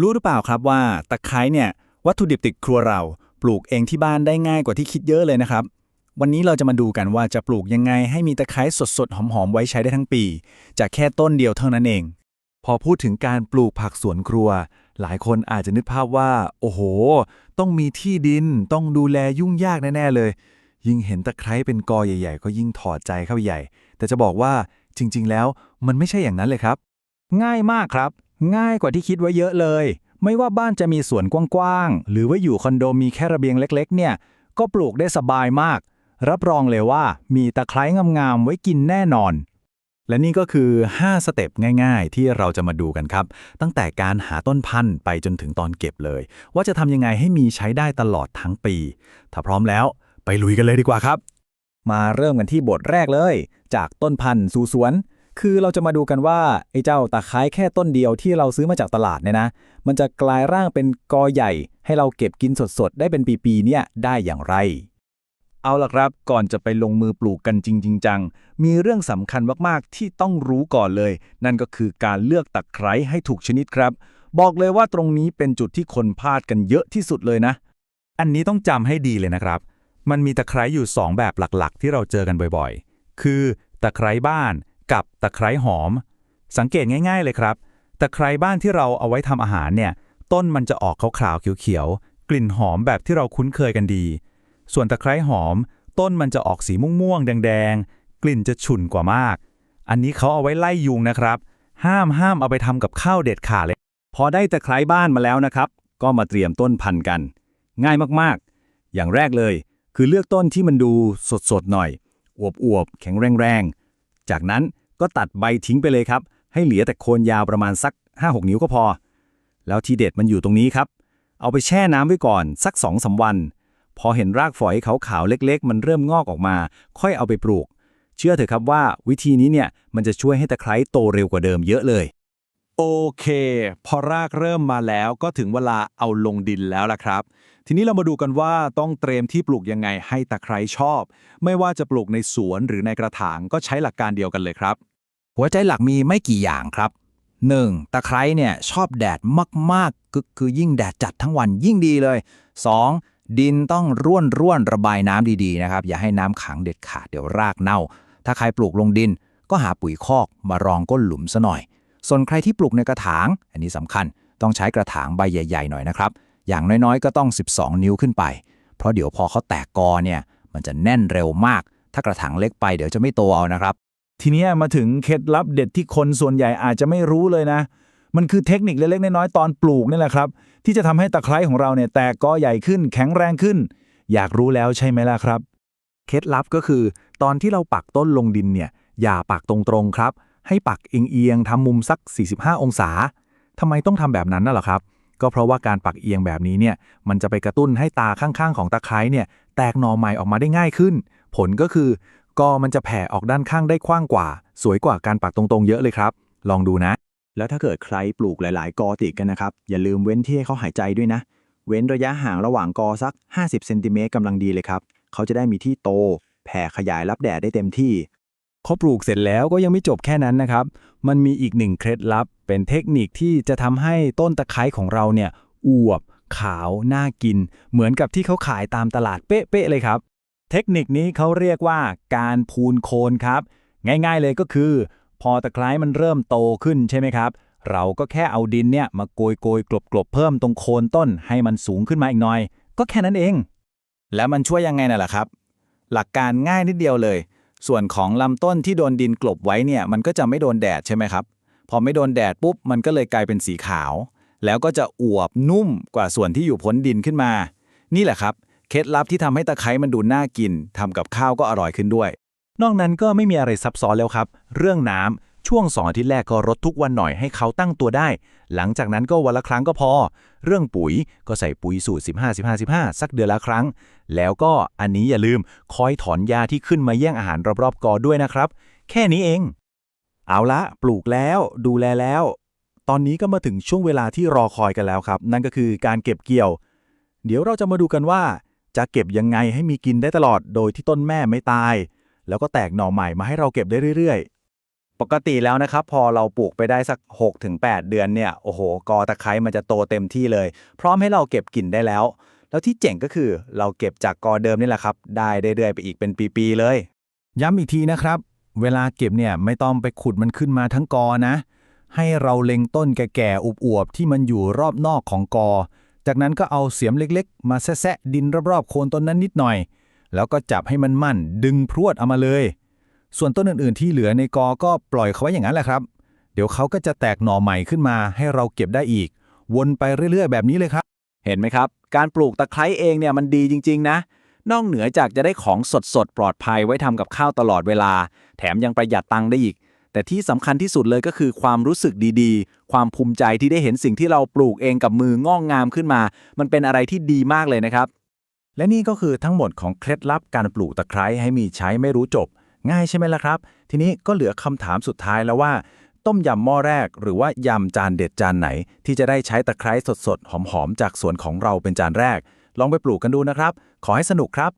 รู้หรือเปล่าครับว่าตะไคร้เนี่ยวัตถุดิบติดครัวเรา ปลูกเองที่บ้านได้ง่ายกว่าที่คิดเยอะเลยนะครับ วันนี้เราจะมาดูกันว่าจะปลูกยังไงให้มีตะไคร้สดๆ หอมๆ ไว้ใช้ได้ทั้งปี จากแค่ต้นเดียวเท่านั้นเอง พอพูดถึงการปลูกผักสวนครัว หลายคนอาจจะนึกภาพว่า โอ้โห ต้องมีที่ดินต้องดูแลยุ่งยากแน่ๆเลย ยิ่งเห็นตะไคร้เป็นกอใหญ่ ๆ ก็ยิ่งถอดใจเข้าใหญ่ แต่จะบอกว่าจริง ๆ แล้วมันไม่ใช่อย่างนั้นเลยครับ ง่ายมากครับ ง่ายกว่าที่คิดไว้เยอะเลย ไม่ว่าบ้านจะมีสวนกว้างๆ หรือว่าอยู่คอนโดมีแค่ระเบียงเล็ก ๆ เนี่ย ก็ปลูกได้สบายมาก รับรองเลยว่ามีตะไคร้งามๆ ไว้กินแน่นอน และนี่ก็คือ 5 สเต็ปง่ายๆ ที่เราจะมาดูกันครับ ตั้งแต่การหาต้นพันธุ์ไปจนถึงตอนเก็บเลย ว่าจะทำยังไงให้มีใช้ได้ตลอดทั้งปี ถ้าพร้อมแล้วไปลุยกันเลยดีกว่าครับ มาเริ่มกันที่บทแรกเลย จากต้นพันธุ์สู่สวน คือเราจะมาดูกันว่าไอ้เจ้าตะไคร้แค่ต้นเดียวที่เราซื้อมาจากตลาดเนี่ยนะ มันจะกลายร่างเป็นกอใหญ่ ให้เราเก็บกินสดๆ ได้เป็นปีๆเนี่ยได้อย่างไร เอาล่ะครับ ก่อนจะไปลงมือปลูกกันจริงๆจังมีเรื่องสำคัญมากๆ ที่ต้องรู้ก่อนเลย นั่นก็คือการเลือกตะไคร้ให้ถูกชนิดครับ บอกเลยว่าตรงนี้เป็นจุดที่คนพลาดกันเยอะที่สุดเลยนะ อันนี้ต้องจำให้ดีเลยนะครับ มันมีตะไคร้อยู่ 2 แบบหลักๆ ที่เราเจอกันบ่อยๆ คือตะไคร้บ้าน กับตะไคร้หอม สังเกตง่าย ๆเลยครับตะไคร้บ้านที่เราเอาไว้ทำอาหารเนี่ยต้นมันจะออกขาวๆเขียวๆกลิ่นหอมแบบที่เราคุ้นเคยกันดี ส่วนตะไคร้หอม ต้นมันจะออกสีม่วงๆแดงๆกลิ่นจะฉุนกว่ามาก อันนี้เขาเอาไว้ไล่ยุงนะครับ ห้ามห้ามเอาไปทำกับข้าวเด็ดขาดเลย พอได้ตะไคร้บ้านมาแล้วนะครับ ก็มาเตรียมต้นพันธุ์กัน ง่ายมากๆ อย่างแรกเลย คือเลือกต้นที่มันดูสดๆหน่อยอวบๆแข็งแรงๆจากนั้น ก็ตัดใบทิ้งไปเลยครับ ให้เหลือแต่โคนยาวประมาณสัก 5-6 นิ้วก็พอ แล้วทีเด็ดมันอยู่ตรงนี้ครับ เอาไปแช่น้ำไว้ก่อนสัก2อสวัน พอเห็นรากฝอยขาวๆเล็ก ๆ มันเริ่มงอกออกมา ค่อยเอาไปปลูก เชื่อเถอะครับว่าวิธีนี้เนี่ยมันจะช่วยให้ตะไคร้โตเร็วกว่าเดิมเยอะเลย โอเค พอรากเริ่มมาแล้วก็ถึงเวลาเอาลงดินแล้วล่ะครับทีนี้เรามาดูกันว่าต้องเตรียมที่ปลูกยังไงให้ตะไคร้ชอบ ไม่ว่าจะปลูกในสวนหรือในกระถางก็ใช้หลักการเดียวกันเลยครับ หัวใจหลักมีไม่กี่อย่างครับ 1. ตะไคร้เนี่ยชอบแดดมากๆก็คือยิ่งแดดจัดทั้งวันยิ่งดีเลย 2. ดินต้องร่วนร่วนระบายน้ำดีๆนะครับ อย่าให้น้ำขังเด็ดขาดเดี๋ยวรากเน่า ถ้าใครปลูกลงดิน ก็หาปุ๋ยคอกมารองก้นหลุมซะหน่อย ส่วนใครที่ปลูกในกระถาง อันนี้สำคัญต้องใช้กระถางใบใหญ่ๆหน่อยนะครับ อย่างน้อยๆ ก็ต้อง 12 นิ้วขึ้นไป เพราะเดี๋ยวพอเขาแตกกอเนี่ยมันจะแน่นเร็วมาก ถ้ากระถางเล็กไปเดี๋ยวจะไม่โตเอานะครับ ทีนี้มาถึงเคล็ดลับเด็ดที่คนส่วนใหญ่อาจจะไม่รู้เลยนะ มันคือเทคนิคเล็กๆน้อยๆตอนปลูกนี่แหละครับ ที่จะทำให้ตะไคร้ของเราเนี่ยแตกกอใหญ่ขึ้น แข็งแรงขึ้น อยากรู้แล้วใช่ไหมล่ะครับ เคล็ดลับก็คือ ตอนที่เราปักต้นลงดินเนี่ย อย่าปักตรงๆครับ ให้ปักเอียงๆทำมุมสัก 45 องศาทำไมต้องทำแบบนั้นน่ะหรอครับ ก็เพราะว่าการปักเอียงแบบนี้เนี่ยมันจะไปกระตุ้นให้ตาข้างๆ ของตะไคร้เนี่ยแตกหน่อใหม่ออกมาได้ง่ายขึ้น ผลก็คือ กอมันจะแผ่ออกด้านข้างได้กว้างกว่า สวยกว่าการปักตรงๆเยอะเลยครับ ลองดูนะ แล้วถ้าเกิดใครปลูกหลาย ๆ กอติดกันนะครับ อย่าลืมเว้นที่ให้เขาหายใจด้วยนะ เว้นระยะห่างระหว่างกอสัก 50เซนติเมตรกำลังดีเลยครับ เขาจะได้มีที่โต แผ่ขยายรับแดดได้เต็มที่พอปลูกเสร็จแล้วก็ยังไม่จบแค่นั้นนะครับ มันมีอีกหนึ่งเคล็ดลับ เป็นเทคนิคที่จะทำให้ต้นตะไคร้ของเราเนี่ยอวบ ขาว น่ากิน เหมือนกับที่เขาขายตามตลาดเป๊ะๆเลยครับ เทคนิคนี้เขาเรียกว่าการพูนโคนครับ ง่ายๆเลยก็คือ พอตะไคร้มันเริ่มโตขึ้นใช่ไหมครับ เราก็แค่เอาดินเนี่ยมาโกยโกยกลบกลบเพิ่มตรงโคนต้นให้มันสูงขึ้นมาอีกหน่อย ก็แค่นั้นเอง แล้วมันช่วยยังไงน่ะล่ะครับ หลักการง่ายนิดเดียวเลย ส่วนของลำต้นที่โดนดินกลบไว้เนี่ยมันก็จะไม่โดนแดดใช่ไหมครับ พอไม่โดนแดดปุ๊บมันก็เลยกลายเป็นสีขาว แล้วก็จะอวบนุ่มกว่าส่วนที่อยู่พ้นดินขึ้นมา นี่แหละครับ เคล็ดลับที่ทำให้ตะไคร้มันดูน่ากินทำกับข้าวก็อร่อยขึ้นด้วย นอกนั้นก็ไม่มีอะไรซับซ้อนแล้วครับ เรื่องน้ำช่วงสองอทิตย์แรกก็รดทุกวันหน่อยให้เขาตั้งตัวได้ หลังจากนั้นก็วันละครั้งก็พอ เรื่องปุ๋ยก็ใส่ปุ๋ยสูตร 15 15 15 สักเดือนละครั้ง แล้วก็อันนี้อย่าลืมคอยถอนยาที่ขึ้นมาแย่งอาหารรอบๆกอด้วยนะครับ แค่นี้เอง เอาละปลูกแล้วดูแลแล้ว ตอนนี้ก็มาถึงช่วงเวลาที่รอคอยกันแล้วครับ นั่นก็คือการเก็บเกี่ยว เดี๋ยวเราจะมาดูกันว่า จะเก็บยังไงให้มีกินได้ตลอดโดยที่ต้นแม่ไม่ตาย แล้วก็แตกหน่อใหม่มาให้เราเก็บได้เรื่อยๆ ปกติแล้วนะครับ พอเราปลูกไปได้สัก 6-8 เดือนเนี่ย โอ้โห กอตะไคร้มันจะโตเต็มที่เลย พร้อมให้เราเก็บกินได้แล้ว แล้วที่เจ๋งก็คือเราเก็บจากกอเดิมนี่แหละครับ ได้เรื่อยๆไปอีกเป็นปีๆเลย ย้ำอีกทีนะครับ เวลาเก็บเนี่ยไม่ต้องไปขุดมันขึ้นมาทั้งกอนะ ให้เราเล็งต้นแก่ๆอวบๆที่มันอยู่รอบนอกของกอ จากนั้นก็เอาเสียมเล็กๆ มาแซะดินรอบๆโคนต้นนั้นนิดหน่อย แล้วก็จับให้มันมั่น ดึงพรวดเอามาเลย ส่วนต้นอื่นๆที่เหลือในกอก็ปล่อยเขาไว้อย่างนั้นแหละครับ เดี๋ยวเขาก็จะแตกหน่อใหม่ขึ้นมา ให้เราเก็บได้อีก วนไปเรื่อยๆ แบบนี้เลยครับ เห็นไหมครับ การปลูกตะไคร้เองเนี่ยมันดีจริง ๆ นะ นอกเหนือจากจะได้ของสดๆปลอดภัยไว้ทำกับข้าวตลอดเวลา แถมยังประหยัดตังค์ได้อีก แต่ที่สำคัญที่สุดเลยก็คือความรู้สึกดีๆ ความภูมิใจที่ได้เห็นสิ่งที่เราปลูกเองกับมืองอกงามขึ้นมา มันเป็นอะไรที่ดีมากเลยนะครับ และนี่ก็คือทั้งหมดของเคล็ดลับการปลูกตะไคร้ให้มีใช้ไม่รู้จบ ง่ายใช่ไหมล่ะครับ ทีนี้ก็เหลือคำถามสุดท้ายแล้วว่า ต้มยำหม้อแรก หรือว่ายำจานเด็ดจานไหน ที่จะได้ใช้ตะไคร้สดๆหอมๆจากสวนของเราเป็นจานแรก ลองไปปลูกกันดูนะครับ ขอให้สนุกครับ